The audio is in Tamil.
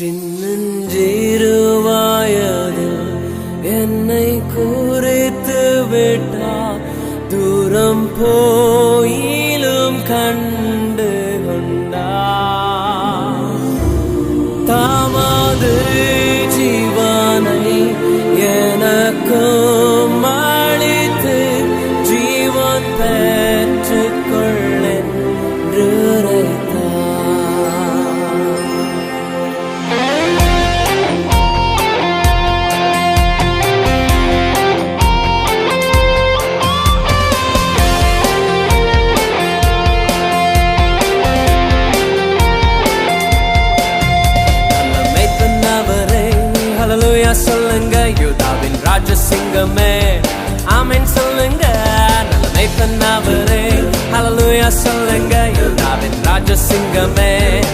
சின்னஞ்சிறு என்னை குறித்து விட்டா தூரம் போயிலும் கண்டு கொண்டா தாமது ஜீவனை எனக்கும் அளித்து ஜீவன் பெற ஹalleluya சொல்லுங்க? யூதாவின் ராஜசிங்கமே. ஆமென் சொல்லுங்க. நல்லமை பண்ணாவரே ஹலலுயா சொல்லுங்க. யூதாவின் ராஜசிங்கமே.